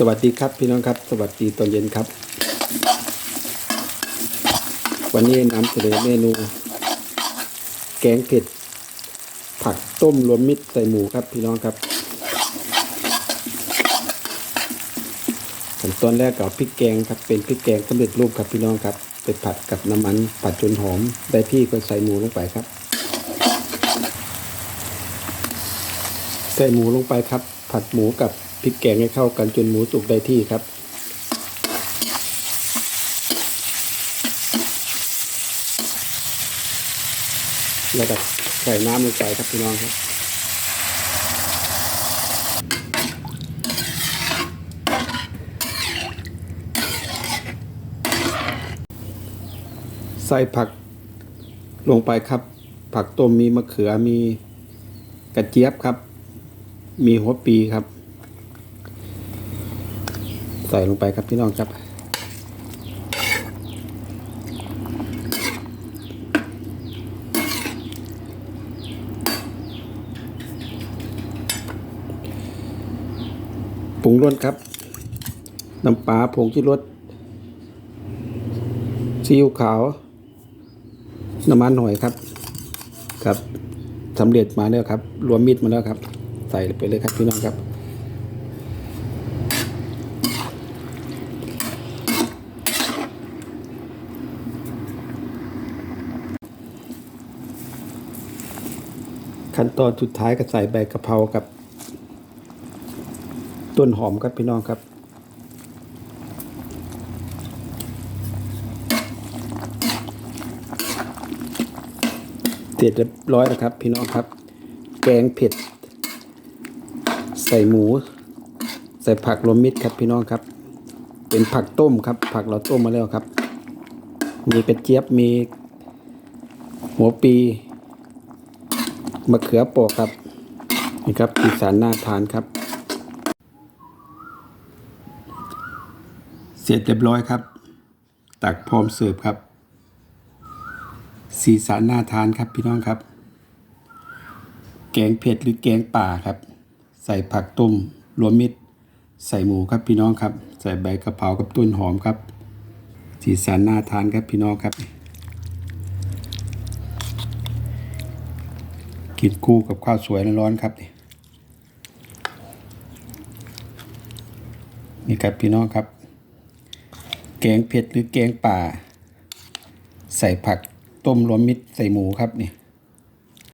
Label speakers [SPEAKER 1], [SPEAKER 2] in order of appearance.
[SPEAKER 1] สวัสดีครับพี่น้องครับ สวัสดีตอนเย็นครับ วันนี้นำเสนอเมนู แกงเผ็ด ผักต้มรวมมิตรใส่หมูครับพี่น้องครับขั้นตอนแรกก็เอาพริกแกงครับเป็นพริกแกงสำเร็จรูปครับพี่น้องครับไปผัดกับน้ำมันผัดจนหอมได้ที่ก็ใส่หมูลงไปครับ ใส่หมูลงไปครับ ผัดหมูกับ พริกแกงให้เข้ากันจนหมูสุกได้ที่ครับแล้วก็ใส่น้ำลงไปครับพี่น้องครับใส่ผักลงไปครับ ผักต้มมีมะเขือมีกระเจี๊ยบครับ มีหัวปีครับ ใส่ลงไปครับพี่น้องครับ ปรุงรสครับ น้ำปลาผงชูรสซีอิ๊วขาว น้ำมันหอยครับ ครับสำเร็จมาแล้วครับ รวมมิตรมาแล้วครับ ใส่ไปเลยครับพี่น้องครับ ขั้นตอนสุดท้ายก็ใส่ใบกะเพรากับ ต้นหอมครับพี่น้องครับ เสร็จเรียบร้อยแล้วครับ พี่น้องครับ แกงเผ็ด ใส่หมู ใส่ผักรวมมิตรครับพี่น้องครับ เป็นผักต้มครับ ผักเราต้มมาแล้วครับ มีกระเจี๊ยบมีหัวปี มะเขือเปอกครับ นี่ครับอีสานน่าทานครับ เสร็จเรียบร้อยครับ ตักพร้อมเสิร์ฟครับ สีสันน่าทานครับพี่น้องครับ แกงเผ็ดหรือแกงป่าครับ ใส่ผักต้มรวมมิตร ใส่หมูครับพี่น้องครับ ใส่ใบกะเพรากับต้นหอมครับ สีสันน่าทานครับพี่น้องครับ กินกู้กับข้าวสวยร้อนๆครับนี่นี่ครับพี่น้องครับ แกงเผ็ดหรือแกงป่า ใส่ผักต้มรวมมิตรใส่หมูครับนี่